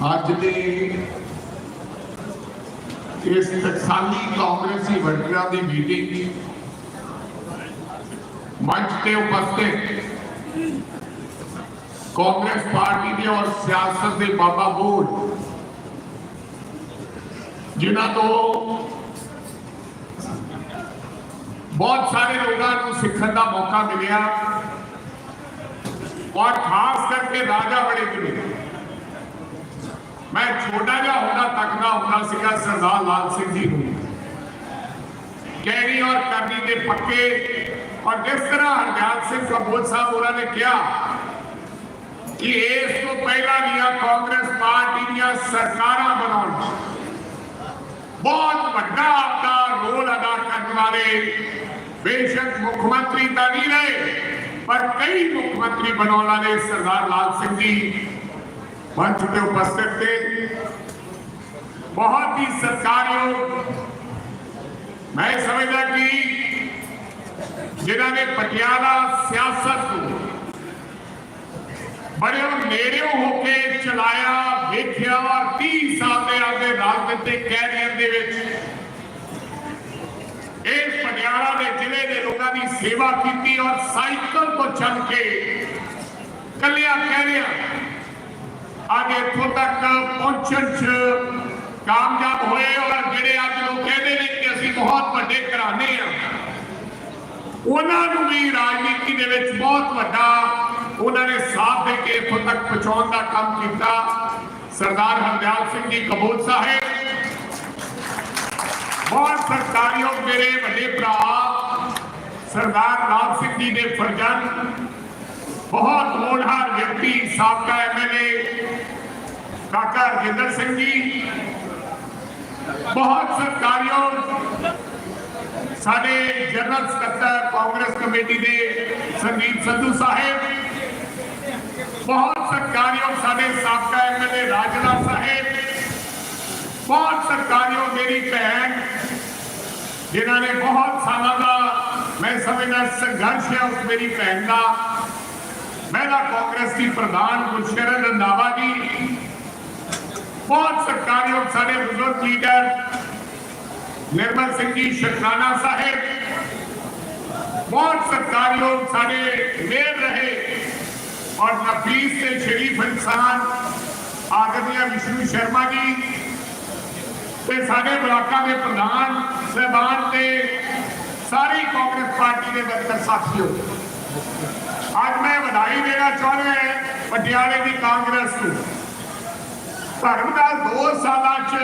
ਅੱਜ ਦੇ ਇਸ ਟਕਸਾਲੀ ਕਾਂਗਰਸੀ ਵਰਕਰਾਂ ਦੀ ਮੀਟਿੰਗ ਮੰਚ ਤੇ ਉਪਸਥਿਤ ਕਾਂਗਰਸ ਪਾਰਟੀ ਦੇ ਔਰ ਸਿਆਸਤ ਦੇ ਬਾਬਾ ਬੋਲ, ਜਿਨ੍ਹਾਂ ਤੋਂ ਬਹੁਤ ਸਾਰੇ ਲੋਕਾਂ ਨੂੰ ਸਿੱਖਣ ਦਾ ਮੌਕਾ ਮਿਲਿਆ ਔਰ ਖਾਸ ਕਰਕੇ ਰਾਜਾ ਬੜੇ ਨੇ میں چھوٹا جا ہونا تکڑا ہونا سکا سردار لال سنگھ جی ہوں کہنی اور کرنی کے پکے۔ اور جس طرح ہرجات سنگھ کپور صاحب انہوں نے کیا کہ اس تو پہلا لیا کانگریس پارٹی دیا سرکارہ بنانا بہت بڑا آپ کا رول ادا کرنے والے۔ بے شک مکھ منتری نہیں رہے، پر کئی مکھ منتری بنانے سردار لال سنگھ جی۔ منچ پہ اپستت تھے۔ بہت ہی ستکاری ہو میں سمجھا کہ جنہوں نے پٹیالہ سیاست کو بڑے اور میرے ہو کے چلایا، دیکھیا اور تیس سال دے آگے راجنیتی کیریئر دے وچ۔ ایک پٹیالہ دے ضلع دے لوگوں دی سیوا کیتی اور سائیکل کو چل کے کلیا کہہ ਅੱਜ ਇੱਥੋਂ ਤੱਕ ਪਹੁੰਚਣ 'ਚ ਕਾਮਯਾਬ ਹੋਏ ਔਰ ਜਿਹੜੇ ਅੱਜ ਲੋਕ ਕਹਿੰਦੇ ਨੇ ਕਿ ਅਸੀਂ ਬਹੁਤ ਵੱਡੇ ਘਰਾਣੇ ਆ, ਉਹਨਾਂ ਨੂੰ ਵੀ ਰਾਜਨੀਤੀ ਦੇ ਵਿੱਚ ਬਹੁਤ ਵੱਡਾ ਉਹਨਾਂ ਨੇ ਸਾਥ ਦੇ ਕੇ ਇੱਥੋਂ ਤੱਕ ਪਹੁੰਚਾਉਣ ਦਾ ਕੰਮ ਕੀਤਾ। ਸਰਦਾਰ ਹਰਦਿਆਲ ਸਿੰਘ ਜੀ ਕਬੂਲ ਸਾਹਿਬ, ਬਹੁਤ ਸਰਕਾਰੀਯੋਗ ਮੇਰੇ ਵੱਡੇ ਭਰਾ ਸਰਦਾਰ ਲਾਲ ਸਿੰਘ ਜੀ ਦੇ ਫਰਜ਼ੰਦ ਬਹੁਤ ਹੋਣਹਾਰ ਵਿਅਕਤੀ ਸਾਬਕਾ ਐਮਐਲਏ ਕਾਕਾ ਰਜਿੰਦਰ ਸਿੰਘ ਜੀ। ਬਹੁਤ ਸਰਕਾਰੀਯੋਗ ਸਾਡੇ ਜਨਰਲ ਸਕੱਤਰ ਕਾਂਗਰਸ ਕਮੇਟੀ ਦੇ ਸੰਦੀਪ ਸੰਧੂ ਸਾਹਿਬ, ਬਹੁਤ ਸਤਿਕਾਰਯੋਗ ਸਾਡੇ ਸਾਬਕਾ ਐਮਐਲਏ ਰਾਜਨਾ ਸਾਹਿਬ, ਬਹੁਤ ਸਤਿਕਾਰਯੋਗ ਮੇਰੀ ਭੈਣ, ਜਿਨ੍ਹਾਂ ਨੇ ਬਹੁਤ ਸਾਲਾਂ ਦਾ ਮੈਂ ਸਮਝਦਾ ਸੰਘਰਸ਼ ਹੈ ਉਸ ਮੇਰੀ ਭੈਣ ਦਾ। ਮਹਿਲਾ ਕਾਂਗਰਸ ਦੀ ਪ੍ਰਧਾਨ ਗੁਲਸ਼ਰਨ ਰੰਧਾਵਾ ਜੀ ਬਹੁਤ ਸਰਕਾਰਯੋਗ ਸਾਡੇ ਬਜ਼ੁਰਗ ਲੀਡਰ ਨਿਰਮਲ ਸਿੰਘ ਜੀ ਸ਼ਖਾਨਾ ਸਾਹਿਬ ਬਹੁਤ ਸਰਕਾਰਯੋਗ ਸਾਡੇ ਮੇਰ ਰਹੇ اور نفیس سے شریف انسان آدمیہ وشنو شرما جی تے سارے بلاکہ دے پردھان صاحبان تے ساری کانگریس پارٹی دے بدتر ساتھیوں ਅੱਜ ਮੈਂ ਵਧਾਈ ਦੇਣਾ ਚਾਹੁੰਦਾ ਪਟਿਆਲੇ ਦੀ ਕਾਂਗਰਸ ਨੂੰ। ਧਰਮ ਦਾ 2 ਸਾਲਾਂ ਚ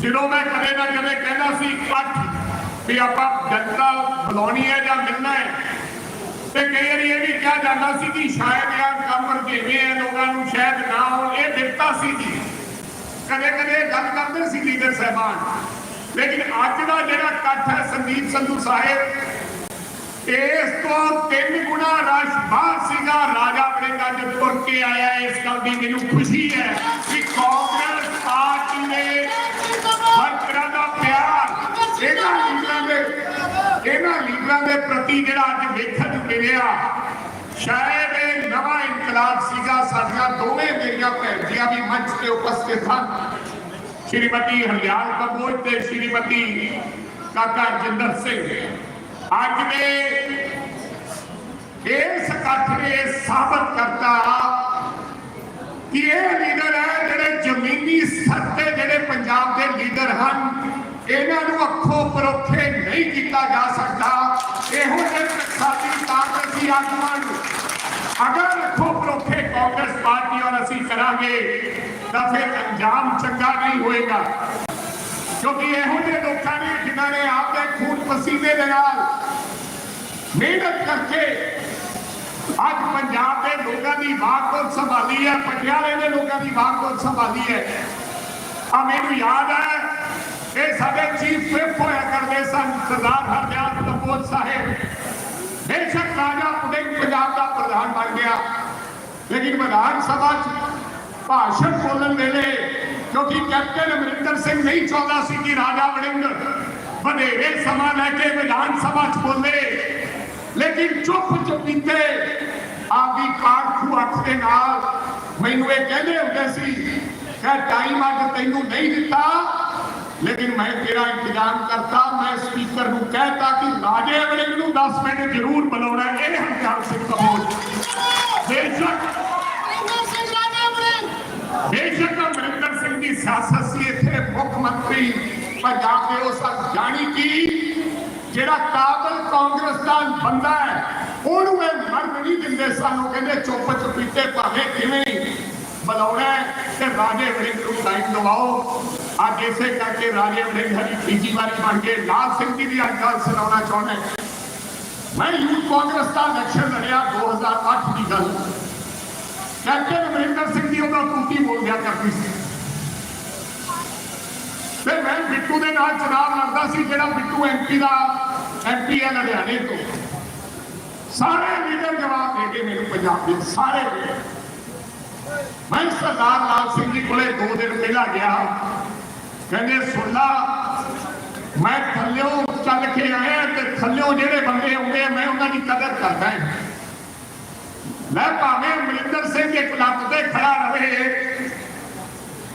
ਜਦੋਂ ਮੈਂ ਕਦੇ ਨਾ ਕਦੇ ਕਹਿੰਦਾ ਸੀ, ਇਕੱਠ ਵੀ ਆਪਾਂ ਜਨਤਾ ਬੁਲਾਉਣੀ ਹੈ ਜਾਂ ਮਿਲਣਾ ਹੈ। ਤੇ ਕਈ ਵਾਰੀ ਇਹ ਵੀ ਕਿਹਾ ਜਾਂਦਾ ਸੀ ਕਿ ਸ਼ਾਇਦ ਯਾਰ ਕੰਮ ਰੁਝੇਵੇਂ ਹੈ ਲੋਕਾਂ ਨੂੰ ਸ਼ਾਇਦ ਨਾ ਹੋਣ, ਇਹ ਬਿਰਤਾ ਸੀ ਜੀ। ਕਦੇ ਕਦੇ ਗੱਲ ਕਰਦੇ ਸੀ ਲੀਡਰ ਸਾਹਿਬਾਨ। ਲੇਕਿਨ ਅੱਜ ਦਾ ਜਿਹੜਾ ਇਕੱਠ ਹੈ, ਸੰਦੀਪ ਸੰਧੂ ਸਾਹਿਬ ਇਸ ਤੋਂ ਤਿੰਨ ਗੁਣਾ ਰਸ਼ ਬਾਹਰ ਸੀਗਾ ਰਾਜਾ ਵੜਿੰਗਾ ਜਦ ਤੁਰ ਕੇ ਆਇਆ ਇਸ ਗੱਲ ਦੀ ਮੈਨੂੰ ਖੁਸ਼ੀ ਹੈ ਕਿ ਕਾਂਗਰਸ ਪਾਰਟੀ ਨੇ ਵਰਕਰਾਂ ਦਾ ਪਿਆਰ ਇਹਨਾਂ ਲੀਡਰਾਂ ਦੇ ਇਹਨਾਂ ਲੀਡਰਾਂ ਦੇ ਪ੍ਰਤੀ ਜਿਹੜਾ ਅੱਜ ਵੇਖਣ ਨੂੰ ਮਿਲਿਆ ਸ਼ਾਇਦ ਇਹ ਨਵਾਂ ਇਨਕਲਾਬ ਸੀਗਾ ਸਾਡੀਆਂ ਦੋਵੇਂ ਮੇਰੀਆਂ ਭੈਣ ਜੀਆਂ ਵੀ ਮੰਚ ਤੇ ਉਪਸਥਿਤ ਹਨ ਸ਼੍ਰੀਮਤੀ ਹਰਿਆਲ ਕੰਬੋਜ ਤੇ ਸ਼੍ਰੀਮਤੀ ਕਾਕਾ ਜਿੰਦਰ ਸਿੰਘ ਅੱਜ ਦੇ ਇਸ ਇਕੱਠ ਨੇ ਸਾਬਤ ਕਰਤਾ ਕਿ ਇਹ ਲੀਡਰ ਹੈ ਜਿਹੜੇ ਜ਼ਮੀਨੀ ਸੱਤੇ ਜਿਹੜੇ ਪੰਜਾਬ ਦੇ ਲੀਡਰ ਹਨ, ਇਹਨਾਂ ਨੂੰ ਅੱਖੋਂ ਪਰੋਖੇ ਨਹੀਂ ਕੀਤਾ ਜਾ ਸਕਦਾ। ਇਹੋ ਜਿਹੇ ਟਕਸਾਲੀ ਕਾਂਗਰਸੀ ਆਗੂਆਂ ਨੂੰ ਅਗਰ ਅੱਖੋਂ ਪਰੋਖੇ ਕਾਂਗਰਸ ਪਾਰਟੀ ਔਰ ਅਸੀਂ ਕਰਾਂਗੇ, ਤਾਂ ਫਿਰ ਅੰਜਾਮ ਚੰਗਾ ਨਹੀਂ ਹੋਏਗਾ। ਕਿਉਂਕਿ ਇਹੋ ਜਿਹੇ ਲੋਕਾਂ ਨੇ ਜਿਨ੍ਹਾਂ ਨੇ ਆਪਦੇ ਖੂਨ ਪਸੀਨੇ ਦੇ ਨਾਲ ਮਿਹਨਤ ਕਰਕੇ ਅੱਜ ਪੰਜਾਬ ਦੇ ਲੋਕਾਂ ਦੀ ਬਾਗਡੋਰ ਸੰਭਾਲੀ ਹੈ, ਪਟਿਆਲੇ ਦੇ ਲੋਕਾਂ ਦੀ ਬਾਗਡੋਰ ਸੰਭਾਲੀ ਹੈ। ਆ ਮੈਨੂੰ ਯਾਦ ਹੈ, ਇਹ ਸਾਡੇ ਚੀਫ ਵਿਪ ਹੋਇਆ ਕਰਦੇ ਸਨ, ਸਰਦਾਰ ਹਰਦਿਆਲ ਕੰਬੋਜ ਸਾਹਿਬ। ਬੇਸ਼ੱਕ ਰਾਜਾ ਪੁਡਿੰਗ ਪੰਜਾਬ ਦਾ ਪ੍ਰਧਾਨ ਬਣ ਗਿਆ। ਲੇਕਿਨ ਵਿਧਾਨ ਸਭਾ 'ਚ ਭਾਸ਼ਣ ਬੋਲਣ ਵੇਲੇ ਕਿਉਂਕਿ ਕੈਪਟਨ ਅਮਰਿੰਦਰ ਸਿੰਘ ਨਹੀਂ ਚਾਹੁੰਦਾ ਸੀ ਕਿ ਰਾਜਾ ਵੜਿੰਗ ਵਧੇਰੇ ਸਮਾਂ ਲੈ ਕੇ ਵਿਧਾਨ ਸਭਾ 'ਚ ਬੋਲੇ ਲੇਕਿਨ ਚੁੱਪ ਚੁਪੀਤੇ ਆਪਦੀ ਕਾਰਖੂ ਅੱਖ ਦੇ ਨਾਲ ਮੈਨੂੰ ਇਹ ਕਹਿੰਦੇ ਹੁੰਦੇ ਸੀ ਕਿ ਟਾਈਮ ਅੱਜ ਤੈਨੂੰ ਨਹੀਂ ਦਿੱਤਾ, ਲੇਕਿਨ ਮੈਂ ਤੇਰਾ ਇੰਤਜ਼ਾਮ ਕਰਤਾ ਮੈਂ ਸਪੀਕਰ ਨੂੰ ਕਹਿਤਾ ਕਿ ਰਾਜੇ ਵੜਿੰਗ ਨੂੰ 10 ਮਿੰਟ ਜ਼ਰੂਰ ਬੁਲਾਉਣਾ ਹੈ। ਇਹ ਹਰਜਾਲ ਸਿੰਘ ਕਪੂਰ ਬੇਸ਼ੱਕ ਅਮਰਿੰਦਰ ਸਿੰਘ ਇੱਥੇ ਮੁੱਖ ਮੰਤਰੀ। ਪੰਜਾਬ ਦੇ ਉਸ ਜਾਣੀ ਕਿ? ਜਿਹੜਾ ਕਾਬਲ ਕਾਂਗਰਸ ਦਾ ਬੰਦਾ ਹੈ, ਉਹਨੂੰ ਇਹ ਮਰਨ ਨਹੀਂ ਦਿੰਦੇ ਸਾਨੂੰ। ਕਹਿੰਦੇ ਚੁੱਪ ਚੁਪੀਤੇ ਭਾਵੇਂ ਕਿਵੇਂ ਬੁਲਾਉਣਾ ਤੇ ਰਾਜੇ ਵੜਿੰਗ ਨੂੰ ਲਾਈਨ ਲਵਾਓ ਅੱਜ ਇਸੇ ਕਰਕੇ ਰਾਜੇ ਵੜਿੰਗ ਹਰੀ ਤੀਜੀ ਵਾਰੀ ਬਣ ਕੇ ਲਾਲ ਸਿੰਘ ਜੀ ਦੀ ਅੱਜ ਗੱਲ ਸੁਣਾਉਣਾ ਚਾਹੁੰਦਾ ਮੈਂ ਯੂਥ ਕਾਂਗਰਸ ਦਾ ਇਲੈਕਸ਼ਨ ਲੜਿਆ 2008 ਦੀ ਗੱਲ। ਕੈਪਟਨ ਅਮਰਿੰਦਰ ਸਿੰਘ ਦੀ ਉਹਦਾ ਟੂਟੀ ਬੋਲ ਗਿਆ ਕਰਦੀ ਸੀ। ਤੇ ਮੈਂ ਬਿੱਟੂ ਦੇ ਨਾਲ ਚੁਣਾਵ ਲੜਦਾ ਸੀ, ਜਿਹੜਾ ਬਿੱਟੂ ਐਮਪੀ ਦਾ ਐਮਪੀ ਹੈ ਲੁਧਿਆਣੇ ਤੋਂ। ਸਾਰੇ ਲੀਡਰ ਜਵਾਬ ਦੇ ਗਏ ਮੈਨੂੰ ਪੰਜਾਬ ਦੇ ਸਾਰੇ ਮੈਂ ਸਰਦਾਰ ਲਾਲ ਸਿੰਘ ਜੀ ਕੋਲੇ ਦੋ ਦਿਨ ਪਹਿਲਾਂ ਗਿਆ। ਕਹਿੰਦੇ ਸੁਣਦਾ ਮੈਂ ਥੱਲਿਓਂ ਚੱਲ ਕੇ ਆਇਆ ਤੇ ਥੱਲਿਓਂ ਜਿਹੜੇ ਬੰਦੇ ਆਉਂਦੇ ਆ, ਮੈਂ ਉਹਨਾਂ ਦੀ ਕਦਰ ਕਰਦਾ ਮੈਂ ਭਾਵੇਂ ਅਮਰਿੰਦਰ ਸਿੰਘ ਇੱਕ ਲੱਤ ਤੇ ਖੜਾ ਰਵੇ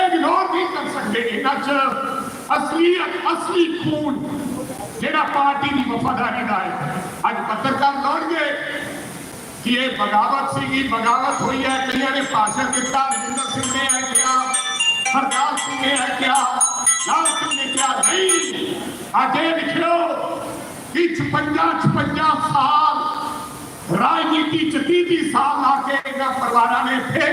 اگنور نہیں کر سکتے کہ نچ اصلیت اصلی خون جڑا پارٹی دی وفاداری دا ہے۔ اج پترکار لوڑ گئے کہ یہ بغاوت سی کی بغاوت ہوئی ہے کئی نے پاشا دیتا نریندر سنگھ نے ہے کیا، سردار سنگھ نے ہے کیا، لال سنگھ نے کیا، نہیں۔ اج یہ لکھو کہ چھپنجا چھپنجا سال راجنیتی چتیتی سال آ کے پروارا نے پھر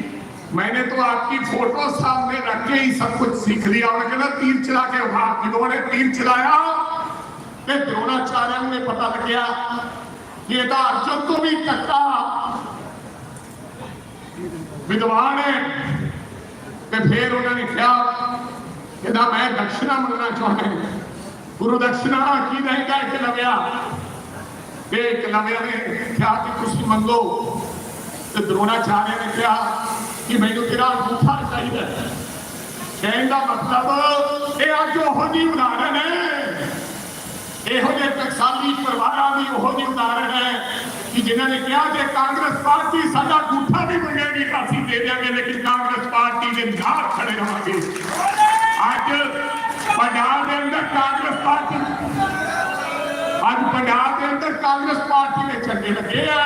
मैंने तो आपकी फोटो सामने रख के ही सब कुछ सीख लिया और कहना तीर चला के वहां जिन्होंने तीर चलाया ਤੇ द्रोणाचार्य ਨੂੰ ਇਹ ਪਤਾ ਲੱਗਿਆ ਕਿ ਇਹਦਾ ਅਰਜਨ ਤੋਂ ਵੀ ਕੱਟਾ ਵਿਦਵਾਨ ਹੈ ਤੇ ਫਿਰ ਉਹਨਾਂ ਨੇ ਕਿਹਾ ਕਹਿੰਦਾ ਮੈਂ ਦਕਸ਼ਨਾ ਮੰਗਣਾ ਚਾਹੁੰਦਾ ਹਾਂ ਗੁਰੂ ਦਕਸ਼ਨਾ ਕੀ ਦੇਗਾ ਕਿ ਲਵਿਆ ਤੇ ਇੱਕ ਲਵਿਆ ਨੇ ਕਿਹਾ ਕਿ ਤੁਸੀਂ ਮੰਗੋ ਤੇ ਦਰੋਣਾਚਾਰਿਆ ਨੇ ਕਿਹਾ ਕਿ ਮੈਨੂੰ ਤੇਰਾ ਅੰਗੂਠਾ ਚਾਹੀਦਾ ਕਹਿਣ ਦਾ ਮਤਲਬ, ਇਹ ਅੱਜ ਉਹੋ ਜਿਹੀ ਉਦਾਹਰਣ ਹੈ। ਇਹੋ ਜਿਹੇ ਟਕਸਾਲੀ ਪਰਿਵਾਰਾਂ ਦੀ ਉਹੋ ਜਿਹੀ ਉਦਾਹਰਣ ਹੈ ਕਿ ਜਿਨ੍ਹਾਂ ਨੇ ਕਿਹਾ ਜੇ ਕਾਂਗਰਸ ਪਾਰਟੀ ਸਾਡਾ ਅੰਗੂਠਾ ਵੀ ਮੰਗੇਗੀ ਤਾਂ ਅਸੀਂ ਦੇ ਦਿਆਂਗੇ, ਲੇਕਿਨ ਕਾਂਗਰਸ ਪਾਰਟੀ ਦੇ ਨਾਲ ਖੜੇ ਰਹਾਂਗੇ। ਅੱਜ ਪੰਜਾਬ ਦੇ ਅੰਦਰ ਕਾਂਗਰਸ ਪਾਰਟੀ ਅੱਜ ਪੰਜਾਬ ਦੇ ਅੰਦਰ ਕਾਂਗਰਸ ਪਾਰਟੀ ਦੇ ਝੰਡੇ ਲੱਗੇ ਆ।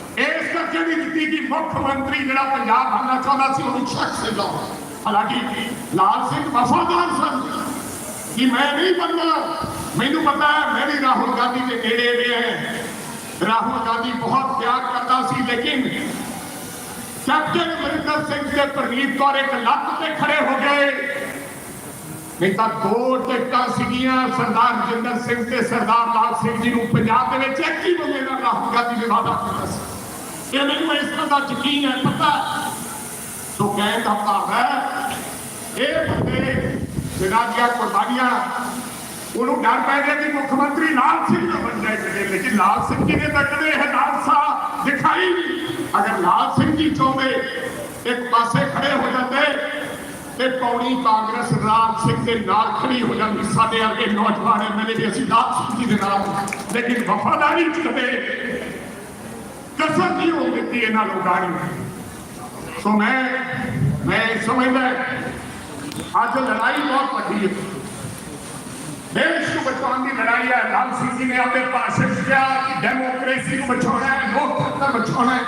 ਇਸ ਕਰਕੇ ਨਹੀਂ ਦਿੱਤੀ ਕਿ ਮੁੱਖ ਮੰਤਰੀ ਜਿਹੜਾ ਪੰਜਾਬ ਬਣਨਾ ਚਾਹੁੰਦਾ ਸੀ, ਉਹਨੂੰ ਸ਼ੱਕ ਸੇ ਜਾਓ। ਹਾਲਾਂਕਿ ਲਾਲ ਸਿੰਘ ਵਫਾਦਾਰ ਸਨ। ਕਿ ਮੈਂ ਨਹੀਂ ਬਣਨਾ, ਮੈਨੂੰ ਪਤਾ ਹੈ, ਮੈਂ ਵੀ ਰਾਹੁਲ ਗਾਂਧੀ ਦੇ ਨੇੜੇ ਹੈ। ਰਾਹੁਲ ਗਾਂਧੀ ਬਹੁਤ ਪਿਆਰ ਕਰਦਾ ਸੀ, ਲੇਕਿਨ ਕੈਪਟਨ ਅਮਰਿੰਦਰ ਸਿੰਘ ਤੇ ਪ੍ਰਨੀਤ ਕੌਰ ਇੱਕ ਲੱਤ ਤੇ ਖੜੇ ਹੋ ਗਏ। ਨਹੀਂ ਤਾਂ ਦੋ ਟਿਕਟਾਂ ਸੀਗੀਆਂ, ਸਰਦਾਰ ਰਜਿੰਦਰ ਸਿੰਘ ਤੇ ਸਰਦਾਰ ਲਾਲ ਸਿੰਘ ਜੀ ਨੂੰ ਪੰਜਾਬ ਦੇ ਵਿੱਚ ਇੱਕ ਹੀ ਬੰਦੇ ਨਾਲ ਰਾਹੁਲ ਗਾਂਧੀ ਨੇ ਵਾਅਦਾ ਕੀਤਾ ਸੀ। ਇਹ ਮੈਨੂੰ ਇਸ ਤਰ੍ਹਾਂ ਦਾ ਯਕੀਨ ਹੈ, ਪਤਾ ਸੋ ਕਹਿਣ ਦਾ ਭਾਵ ਹੈ, ਇਹ ਬੰਦੇ ਜਿਹੜਾ ਦੀਆਂ ਕੁਰਬਾਨੀਆਂ, ਉਹਨੂੰ ਡਰ ਪੈ ਗਿਆ ਕਿ ਮੁੱਖ ਮੰਤਰੀ ਲਾਲ ਸਿੰਘ ਨਾ ਬਣ ਜਾਏ ਲੇਕਿਨ ਲਾਲ ਸਿੰਘ ਜੀ ਨੇ ਤਾਂ ਕਦੇ ਦਿਖਾਈ ਅਗਰ ਲਾਲ ਸਿੰਘ ਜੀ ਚਾਹੁੰਦੇ, ਇੱਕ ਪਾਸੇ ਖੜੇ ਹੋ ਜਾਂਦੇ, ਤੇ ਪੌੜੀ ਕਾਂਗਰਸ ਰਾਮ ਸਿੰਘ ਦੇ ਨਾਲ ਖੜੀ ਹੋ ਜਾਂਦੀ, ਸਾਡੇ ਵਰਗੇ ਨੌਜਵਾਨ ਐਮਐਲਏ ਵੀ ਅਸੀਂ ਲਾਲ ਸਿੰਘ ਜੀ ਦੇ ਨਾਲ, ਲੇਕਿਨ ਵਫਾਦਾਰੀ ਚ ਕਦੇ ਕਸਰ ਨਹੀਂ ਹੋ ਦਿੱਤੀ ਇਹਨਾਂ ਲੋਕਾਂ ਨੇ। ਸੋ ਮੈਂ ਮੈਂ ਸਮਝਦਾ ਅੱਜ ਲੜਾਈ ਬਹੁਤ ਵੱਡੀ ਹੈ। ਦੇਸ਼ ਨੂੰ ਬਚਾਉਣ ਦੀ ਲੜਾਈ ਹੈ। ਲਾਲ ਸਿੰਘ ਜੀ ਨੇ ਆਪਣੇ ਭਾਸ਼ਣ 'ਚ ਕਿਹਾ ਕਿ ਡੈਮੋਕ੍ਰੇਸੀ ਨੂੰ ਬਚਾਉਣਾ ਹੈ, ਲੋਕਤੰਤਰ ਬਚਾਉਣਾ ਹੈ।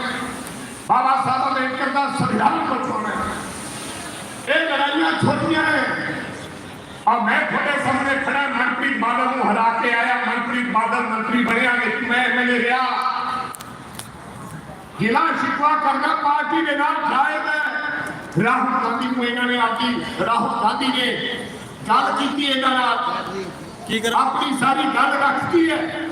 ਬਾਬਾ ਸਾਹਿਬ ਅੰਬੇਡਕਰ ਦਾ ਸੰਵਿਧਾਨ ਬਚਾਉਣਾ ਹੈ। ਇਹ ਲੜਾਈਆਂ ਛੋਟੀਆਂ ਨੇ। ਆ ਮੈਂ ਤੁਹਾਡੇ ਸਾਹਮਣੇ ਖੜਾ ਮਨਪ੍ਰੀਤ ਬਾਦਲ ਨੂੰ ਹਰਾ ਕੇ ਆਇਆ। ਮਨਪ੍ਰੀਤ ਬਾਦਲ ਮੰਤਰੀ ਬਣਿਆ। ਲੇਕਿਨ ਮੈਂ گلا شکوا کرنا پارٹی کے نام جائز ہے راہل گاندھی کو انہوں نے آتی راہل گاندھی نے گل کی اپنی ساری گل رکھتی ہے۔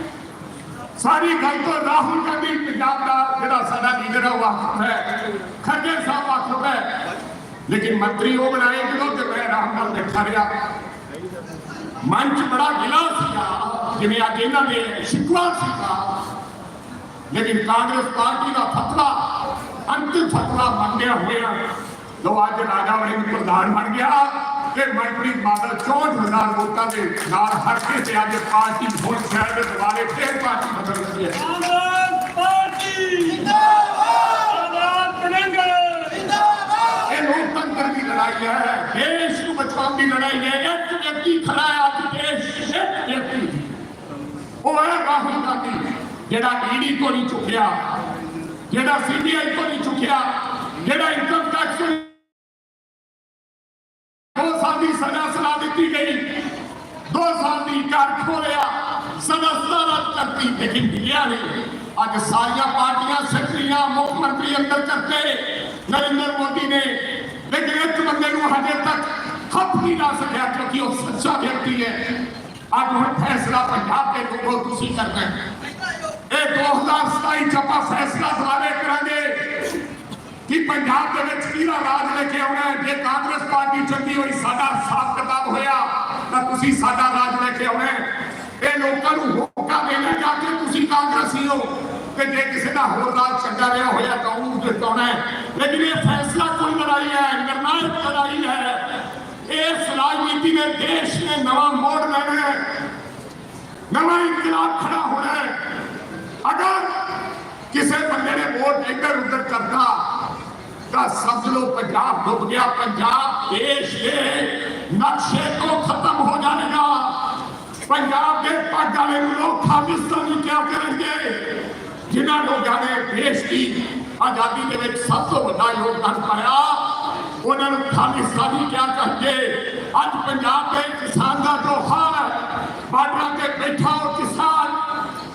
ساری گل تو راہل گاندھی پنجاب کا جڑا سارا لیڈر ہے وہ آخر ہے۔ کھڑے صاحب آخر ہے۔ لیکن منتری وہ بنائے جدو تو میں راہل گاندھی دیکھا رہا منچ بڑا گلا سی جی اج یہاں نے شکوا سی ਕਾਂਗਰਸ ਪਾਰਟੀ ਦਾ ਫਤਵਾ ਅੰਤਿਮ ਫਤਵਾ ਮੰਗਿਆ ਹੋਇਆ। ਜੋ ਅੱਜ ਰਾਜਾ ਵੜਿੰਗ ਪ੍ਰਧਾਨ ਬਣ ਗਿਆ ਤੇ ਮਨਪ੍ਰੀਤ ਬਾਦਲ 64000 ਵੋਟਾਂ ਦੇ ਨਾਲ ਹਰ ਕੇ ਤੇ ਅੱਜ ਪਾਰਟੀ ਹੁਣ ਸ਼ਹਿਰ ਦੇ ਦੁਆਲੇ ਫੇਰ ਪਾਰਟੀ ਬਦਲ ਰਹੀ ਹੈ। ਆਜ਼ਾਦ ਪਾਰਟੀ! ਜਿੰਦਾਬਾਦ ਆਜ਼ਾਦ ਬਣਾਂਗੇ ਇਹ ਲੋਕਤੰਤਰ ਦੀ ਲੜਾਈ ਹੈ ਦੇਸ਼ ਨੂੰ ਬਚਾਉਣ ਦੀ ਲੜਾਈ ਹੈ। ਇੱਕ ਵਿਅਕਤੀ ਖੜਾ ਹੈ ਅੱਜ ਦੇਸ਼ ਇੱਕ ਵਿਅਕਤੀ। ਉਹ ਹੈ ਰਾਹੁਲ ਗਾਂਧੀ। ਜਿਹੜਾ ਈਡੀ ਤੋਂ ਨਹੀਂ ਚੁੱਕਿਆ, ਜਿਹੜਾ ਸੀਬੀਆਈ ਤੋਂ ਨਹੀਂ ਚੁੱਕਿਆ, ਜਿਹੜਾ ਇਨਕਮ ਟੈਕਸ ਦੋ ਸਾਲ ਦੀ ਸਜ਼ਾ ਸੁਣਾ ਦਿੱਤੀ ਗਈ, ਦੋ ਸਾਲ ਦੀ ਕਾਰ ਖੋਲਿਆ ਸਜ਼ਾ ਸਤਾਰਤ ਕਰਤੀ ਲੇਕਿਨ ਮਿਲਿਆ ਨਹੀਂ ਅੱਜ ਸਾਰੀਆਂ ਪਾਰਟੀਆਂ, ਸੈਕਟਰੀਆਂ, ਮੁੱਖ ਮੰਤਰੀ ਅੰਦਰ ਕਰਕੇ ਨਰਿੰਦਰ ਮੋਦੀ ਨੇ ਲੇਕਿਨ ਇੱਕ ਬੰਦੇ ਨੂੰ ਹਜੇ ਤੱਕ ਖੱਪ ਨਹੀਂ ਲਾ ਸਕਿਆ, ਕਿਉਂਕਿ ਉਹ ਸੱਚਾ ਵਿਅਕਤੀ ਹੈ। ਅੱਜ ਹੁਣ ਫੈਸਲਾ ਪੰਜਾਬ ਦੇ ਲੋਕੋ ਤੁਸੀਂ ਕਰਨਾ ਹੈ। ਇਹ 2027 ਚ ਆਪਾਂ ਫੈਸਲਾ ਦੁਆਰੇ ਕਰਾਂਗੇ ਕਿ ਪੰਜਾਬ ਦੇ ਵਿੱਚ ਕਿਹਦਾ ਰਾਜ ਲੈ ਕੇ ਆਉਣਾ ਜੇ ਕਾਂਗਰਸ ਪਾਰਟੀ ਚੰਗੀ ਹੋਈ, ਸਾਡਾ ਹਿਸਾਬ ਕਿਤਾਬ ਹੋਇਆ, ਤਾਂ ਤੁਸੀਂ ਸਾਡਾ ਰਾਜ ਲੈ ਕੇ ਆਉਣਾ ਇਹ ਲੋਕਾਂ ਨੂੰ ਹੋਕਾ ਦੇਣਾ ਜਾ ਕੇ ਤੁਸੀਂ ਕਾਂਗਰਸੀ ਹੋ ਕਿ ਜੇ ਕਿਸੇ ਦਾ ਹੋਰ ਰਾਜ ਚੰਗਾ ਰਿਹਾ ਹੋਇਆ, ਤਾਂ ਉਹਨੂੰ ਜਿਤਾਉਣਾ ਲੇਕਿਨ ਇਹ ਫੈਸਲਾ ਕੋਈ ਲੜਾਈ ਹੈ, ਨਿਰਣਾਇਕ ਲੜਾਈ ਹੈ। ਇਸ ਰਾਜਨੀਤੀ ਨੇ ਦੇਸ਼ ਨੇ ਨਵਾਂ ਮੋੜ ਲੈਣਾ ਹੈ। ਨਵਾਂ ਇਨਕਲਾਬ ਖੜਾ ਹੋਣਾ ਹੈ। اگر کسی بندے نے ووٹ ادھر ادھر کرتا کا سمجھ لو پنجاب ڈوب گیا۔ پنجاب دیش کے نقشے کو ختم ہو جائے گا۔ پنجاب کے پاک جانے لوگ پاکستانی کیا کریں گے؟ جنہوں لوگوں نے دیش کی آزادی کے وچ سب تو بڑا یوگدان پایا انہوں نے خالصانی کیا کر کے اج پنجاب کے کسان کا جو حال کے بیٹھا کسان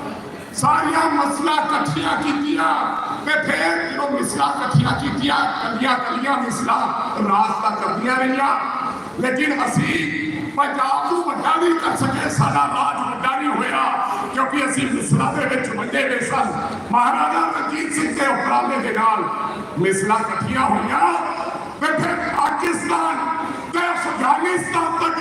ساریا مسئلہ کٹھیا کی میں پھر جو مسئلہ کٹھیا کی کلیا کلیا مسئلہ راستہ کر رہیا لیکن اسی پنجاب کو وڈا نہیں کر سکے سارا راج وڈا نہیں ہویا کیونکہ اسی مسئلہ دے وچ بندے دے سن مہاراجا رنجیت سنگھ دے اپرالے دے نال مسئلہ کٹھیا ہویا میں پھر پاکستان تے افغانستان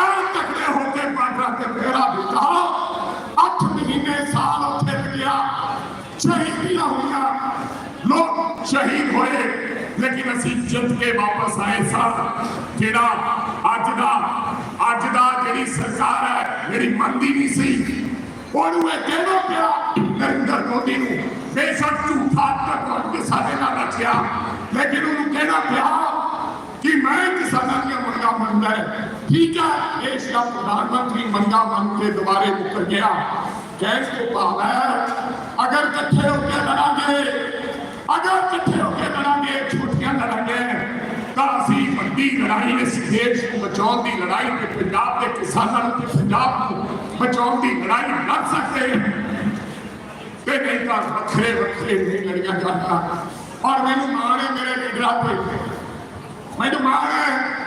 ਆ ਤਕੜੇ ਹੋ ਕੇ ਬਾਰਡਰਾਂ ਤੇ ਫੇਰਾ ਦਿੱਤਾ। 8 ਮਹੀਨੇ ਸਾਲ ਉੱਥੇ ਲੱਗਿਆ। ਸ਼ਹੀਦੀਆਂ ਹੋਈਆਂ। ਲੋਕ ਸ਼ਹੀਦ ਹੋਏ। ਲੇਕਿਨ ਅਸੀਂ ਜਿੱਤ ਕੇ ਵਾਪਸ ਆਏ ਸਾਂ ਜਿਹੜਾ ਅੱਜ ਦਾ ਅੱਜ ਦਾ ਜਿਹੜੀ ਸਰਕਾਰ ਹੈ ਜਿਹੜੀ ਮੰਨਦੀ ਨਹੀਂ ਸੀ। ਉਹਨੂੰ ਇਹ ਕਹਿਣਾ ਪਿਆ, ਨਰਿੰਦਰ ਮੋਦੀ ਨੂੰ, ਬੇਸ਼ੱਕ ਝੂਠਾ ਤੱਕ ਕੇ ਸਾਡੇ ਨਾਲ ਰਚਿਆ। ਲੇਕਿਨ ਉਹਨੂੰ ਕਹਿਣਾ ਪਿਆ ਕਿ ਮੈਂ ਕਿਸਾਨਾਂ ਦੀਆਂ ਮੰਗਾਂ ਮੰਨਦਾ ਹੈ। ٹھیک ہے دیش کا پردھان منتری منگا من کے دوبارے مکر گیا۔ گیس کو کہا ہے، اگر کٹھے ہو کے لڑا گے اگر کٹھے ہو کے لڑا گے چھوٹیاں لڑا گے کافی بڑی لڑائی اس دیش کو، بچاؤ دی لڑائی تے پنجاب دے کساناں تے پنجاب کو، بچاؤ دی لڑائی لڑ سکتے ہیں۔ تے نہیں تا وکھرے وکھرے نہیں لڑیا جاتا اور میں مارے میرے لیڈراں تے میں مارے۔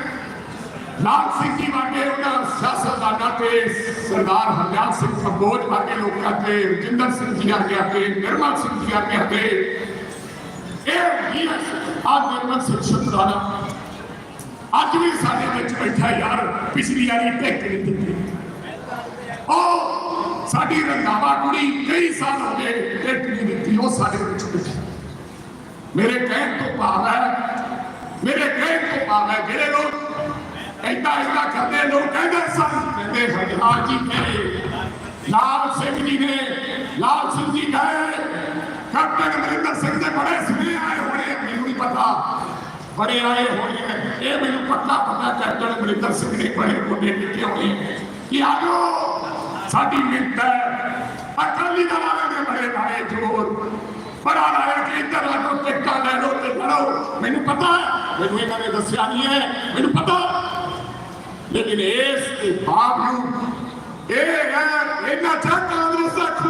ਲਾਲ ਸਿੰਘ ਜੀ ਵਰਗੇ ਉਹਨਾਂ ਸਿਆਸਤਦਾਨਾਂ ਤੇ ਸਰਦਾਰ ਹਰਜਨ ਸਿੰਘ ਕੰਬੋਜ ਵਰਗੇ ਲੋਕਾਂ ਤੇ, ਰਜਿੰਦਰ ਸਿੰਘ ਜੀ ਵਰਗੇ ਤੇ ਨਿਰਮਲ ਸਿੰਘ ਜੀ ਵਰਗੇ ਤੇ ਇਹ ਵੀ ਅੱਜ ਨਿਰਮਲ ਸਿੰਘ ਸ਼ੁਕਰਾਨਾ ਅੱਜ ਵੀ ਸਾਡੇ ਵਿੱਚ ਬੈਠਾ ਯਾਰ, ਪਿਛਲੀ ਵਾਰੀ ਟਿਕ ਨਹੀਂ ਦਿੱਤੀ। ਉਹ ਸਾਡੀ ਰੰਗਾਵਾ ਕੁੜੀ ਕਈ ਸਾਲ ਹੋ ਗਏ ਟਿਕ ਨਹੀਂ ਦਿੱਤੀ, ਉਹ ਸਾਡੇ ਵਿੱਚ ਬੈਠੀ। ਮੇਰੇ ਕਹਿਣ ਤੋਂ ਭਾਵ ਹੈ ਮੇਰੇ ਕਹਿਣ ਤੋਂ ਭਾਵ ਹੈ ਜਿਹੜੇ ਲੋਕ ਏਦਾਂ ਏਦਾਂ ਕਰਦੇ ਲੋਕ ਕਹਿੰਦੇ ਸਨ। ਕਹਿੰਦੇ ਹਰਜਹਾਰ ਜੀ ਕਹੇ ਲਾਲ ਸਿੰਘ ਜੀ ਨੇ, ਲਾਲ ਸਿੰਘ ਜੀ ਕਹੇ, ਕੈਪਟਨ ਅਮਰਿੰਦਰ ਸਿੰਘ ਦੇ ਬੜੇ ਸੁਨੇ ਆਏ ਹੋਣੇ ਮੈਨੂੰ ਨਹੀਂ ਪਤਾ। ਬੜੇ ਆਏ ਹੋਣੇ ਇਹ ਮੈਨੂੰ ਪੱਕਾ ਪਤਾ, ਕੈਪਟਨ ਅਮਰਿੰਦਰ ਸਿੰਘ ਨੇ ਬੜੇ ਮੁੰਡੇ ਲਿਖੇ ਹੋਣੇ ਕਿ ਆਜੋ, ਸਾਡੀ ਮਿੰਟ ਹੈ। ਅਕਾਲੀ ਦਲ ਵਾਲਿਆਂ ਨੇ ਬੜੇ ਲਾਏ ਜੋਰ। ਬੜਾ ਲਾਇਆ ਕਿ ਇੱਧਰ ਲੱਗੋ ਟਿੱਕਾ ਲੈ ਲੋ ਤੇ ਲੜੋ। ਮੈਨੂੰ ਪਤਾ ਮੈਨੂੰ ਇਹਨਾਂ ਨੇ ਦੱਸਿਆ ਨਹੀਂ ਹੈ, ਮੈਨੂੰ ਪਤਾ لیکن اس آپ نو اے غیر اینا چاہ کانگریس آکھو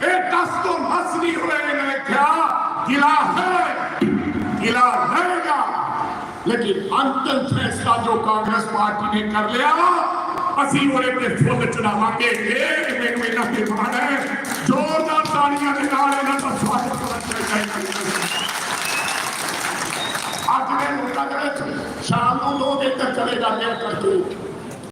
اے دست و مسنی ہوئے انہیں کیا گلا ہے گلا رہے گا لیکن انتن فیصلہ جو کانگریس پارٹی نے کر لیا، اسی ہوئے پہ فل چڑھاوا کے ایک میں میں نہ پیمان ہے۔ زوردار تانیاں کے نارے نہ سب سوال کرنا چاہیے۔ آج میں ملتا کرے ਸ਼ਾਮ ਨੂੰ ਲੋਕ ਇੱਧਰ ਚਲੇ ਜਾਂਦੇ ਆ ਕਰਕੇ